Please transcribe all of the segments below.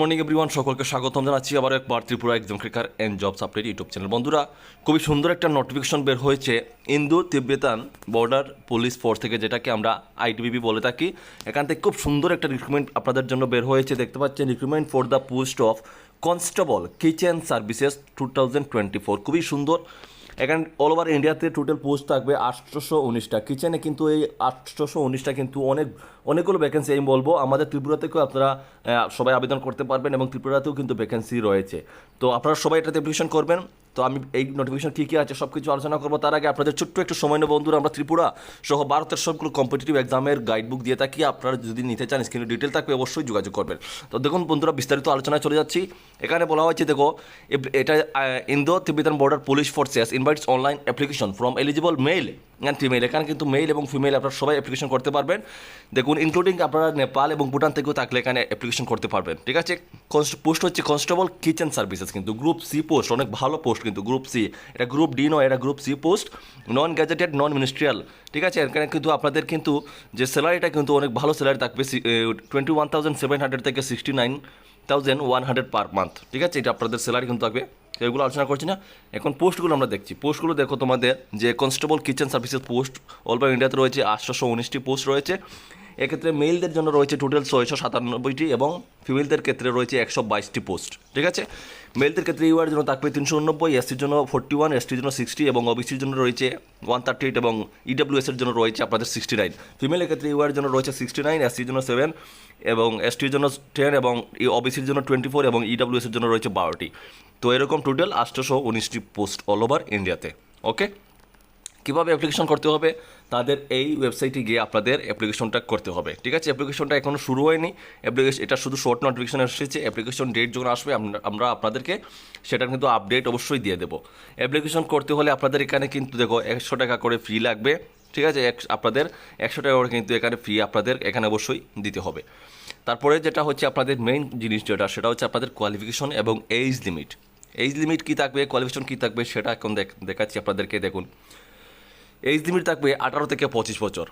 Morning everyone সকলকে স্বাগতম জানাচ্ছি। আবার একবার ত্রিপুরা একজন career and jobs update YouTube channel বন্ধুরা, খুবই সুন্দর একটা নোটিফিকেশন বের হয়েছে। Indo Tibetan border police force থেকে যেটাকে আমরা আইটিবিপি বলে থাকি। এখান থেকে খুব সুন্দর একটা রিক্রুটমেন্ট আপনাদের জন্য বের হয়েছে। দেখতে পাচ্ছেন recruitment for the post of constable kitchen services two thousand twenty four খুবই সুন্দর এখানে অল ওভার ইন্ডিয়াতে টোটাল পোস্ট থাকবে আটশোশো উনিশটা। কিচেনে কিন্তু এই আটশোশো উনিশটা কিন্তু অনেক, অনেকগুলো ভ্যাকেন্সি আমি বলব, আমাদের ত্রিপুরাতেও আপনারা সবাই আবেদন করতে পারবেন এবং ত্রিপুরাতেও কিন্তু ভ্যাকেন্সি রয়েছে। তো আপনারা সবাই এটাতে অ্যাপ্লিকেশন করবেন। তো আমি এই নোটিফিকেশন কী কী আছে সব কিছু আলোচনা করব। তার আগে আপনাদের ছোট্ট একটু সময় নেব বন্ধুরা, আমরা ত্রিপুরা সহ ভারতের সবগুলো কম্পিটিটিভ এক্সামের গাইডবুক দিয়ে থাকি। আপনারা যদি নিতে চান স্ক্রিনে ডিটেল থাকবে, অবশ্যই যোগাযোগ করবেন। তো দেখুন বন্ধুরা, বিস্তারিত আলোচনায় চলে যাচ্ছি। এখানে বলা হয়েছে, দেখো এটা Indo Tibetan border police forces invites online application from eligible male and female এখানে কিন্তু মেল এবং ফিমেল আপনারা সবাই অ্যাপ্লিকেশন করতে পারবেন। দেখুন ইনক্লুডিং আপনারা নেপাল এবং ভুটান থেকেও থাকলে এখানে অ্যাপ্লিকেশন করতে পারবেন, ঠিক আছে? পোস্ট হচ্ছে কনস্টেবল কিচেন সার্ভিসেস কিন্তু গ্রুপ সি পোস্ট অনেক ভালো পোস্ট কিন্তু গ্রুপ সি এটা গ্রুপ ডি নয়, এটা group C post non gazetted non ministerial ঠিক আছে? এখানে কিন্তু আপনাদের কিন্তু যে স্যালারিটা কিন্তু অনেক ভালো স্যালারি থাকবে twenty one thousand seven hundred থেকে sixty nine thousand one hundred per month ঠিক আছে? এটা আপনাদের স্যালারি কিন্তু থাকবে। তো এগুলো আলোচনা করছি না। এখন পোস্টগুলো আমরা দেখছি। পোস্টগুলো দেখো তোমাদের, যে constable kitchen services post all ইন্ডিয়াতে রয়েছে আটশোশো উনিশটি পোস্ট রয়েছে। এক্ষেত্রে মেলদের জন্য রয়েছে টোটাল ছয়শো সাতানব্বইটি এবং ফিমেলদের ক্ষেত্রে রয়েছে একশো বাইশটি পোস্ট ঠিক আছে? মেলদের ক্ষেত্রে ইউআর জন্য থাকবে তিনশো উনব্বই এসটির জন্য ফোর্টি ওয়ান এসটির জন্য সিক্সটি এবং ওবিসির জন্য রয়েছে ওয়ান থার্টি এইট এবং ইডাব্লিউএস এর জন্য রয়েছে আপনাদের সিক্সটি নাইন ফিমেলের ক্ষেত্রে ইউআর জন্য রয়েছে সিক্সটি নাইন এসটির জন্য সেভেন এবং এসটির জন্য টেন এবং ই ওবিসির জন্য টোয়েন্টি ফোর এবং ইডাব্লিউএস এর জন্য রয়েছে বারোটি। তো এরকম টোটাল আটশোশো উনিশটি পোস্ট অল ওভার ইন্ডিয়াতে ওকে কীভাবে অ্যাপ্লিকেশন করতে হবে? তাদের এই ওয়েবসাইটে গিয়ে আপনাদের অ্যাপ্লিকেশনটা করতে হবে। ঠিক আছে? অ্যাপ্লিকেশনটা এখনও শুরু হয়নি। অ্যাপ্লিকেশন এটা শুধু শর্ট নোটিফিকেশন এসেছে। অ্যাপ্লিকেশন ডেট যখন আসবে, আমরা- আপনাদেরকে সেটা কিন্তু আপডেট অবশ্যই দিয়ে দেবো। অ্যাপ্লিকেশন করতে হলে আপনাদের এখানে কিন্তু দেখো একশো টাকা করে ফি লাগবে। ঠিক আছে? আপনাদের একশো টাকা করে কিন্তু এখানে ফি আপনাদের এখানে অবশ্যই দিতে হবে। তারপরে যেটা হচ্ছে আপনাদের মেইন জিনিস যেটা, সেটা হচ্ছে আপনাদের কোয়ালিফিকেশন এবং এইজ লিমিট এইজ লিমিট কী থাকবে? কোয়ালিফিকেশন কী থাকবে? সেটা এখন দেখ- দেখাচ্ছি আপনাদেরকে। দেখুন। এইজ লিমিট থাকবে আঠারো থেকে পঁচিশ বছর।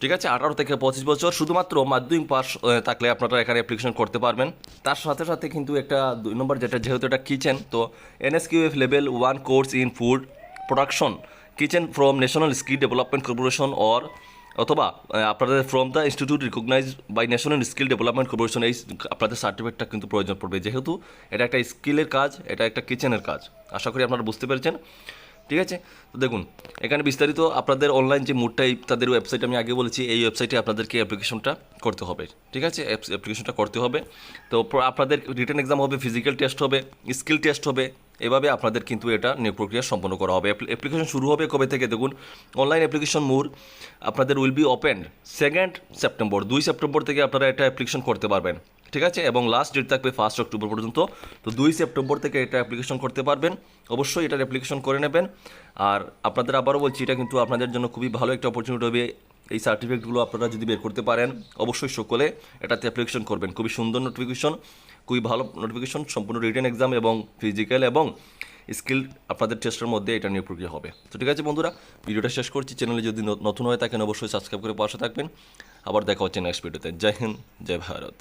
ঠিক আছে? আঠারো থেকে পঁচিশ বছর শুধুমাত্র মাধ্যমিক পাস থাকলে আপনারা এখানে অ্যাপ্লিকেশন করতে পারবেন। তার সাথে সাথে কিন্তু একটা দুই নম্বর যেটা, যেহেতু এটা কিচেন তো NSQF level one course in food production kitchen from National Skill Development Corporation or অথবা আপনাদের from the institute recognise by National Skill Development Corporation এই আপনাদের সার্টিফিকেটটা কিন্তু প্রয়োজন পড়বে। যেহেতু এটা একটা স্কিলের কাজ, এটা একটা কিচেনের কাজ। আশা করি আপনারা বুঝতে পেরেছেন। ঠিক আছে? তো দেখুন, এখানে বিস্তারিত আপনাদের অনলাইন যে মুডটাই তাদের ওয়েবসাইট আমি আগে বলেছি, এই ওয়েবসাইটে আপনাদেরকে অ্যাপ্লিকেশনটা করতে হবে, ঠিক আছে? অ্যাপ্লিকেশনটা করতে হবে। তো আপনাদের রিটার্ন এক্সাম হবে ফিজিক্যাল টেস্ট হবে স্কিল টেস্ট হবে, এভাবে আপনাদের কিন্তু এটা নিয়োগ প্রক্রিয়া সম্পন্ন করা হবে। অ্যাপ্লিকেশন শুরু হবে কবে থেকে? দেখুন অনলাইন অ্যাপ্লিকেশন মোর আপনাদের will be open second September দুই সেপ্টেম্বর থেকে আপনারা এটা অ্যাপ্লিকেশন করতে পারবেন। ঠিক আছে? এবং লাস্ট ডেট থাকবে ফার্স্ট অক্টোবর পর্যন্ত। তো দুই সেপ্টেম্বর থেকে এটা অ্যাপ্লিকেশন করতে পারবেন। অবশ্যই এটার অ্যাপ্লিকেশন করে নেবেন। আর আপনাদের আবারও বলছি, এটা কিন্তু আপনাদের জন্য খুবই ভালো একটা অপরচুনিটি হবে। এই সার্টিফিকেটগুলো আপনারা যদি বের করতে পারেন, অবশ্যই সকলে এটাতে অ্যাপ্লিকেশন করবেন। খুবই সুন্দর নোটিফিকেশন খুবই ভালো নোটিফিকেশন সম্পূর্ণ রিটেন এক্সাম এবং ফিজিক্যাল এবং স্কিল আপনাদের টেস্টের মধ্যে এটা নিয়ে প্রক্রিয়া হবে। তো ঠিক আছে বন্ধুরা, ভিডিওটা শেষ করছি। চ্যানেলে যদি নতুন হয়ে থাকেন, অবশ্যই সাবস্ক্রাইব করে পাশে থাকবেন। আবার দেখা হচ্ছে নেক্সট ভিডিওতে জয় হিন্দ, জয় ভারত।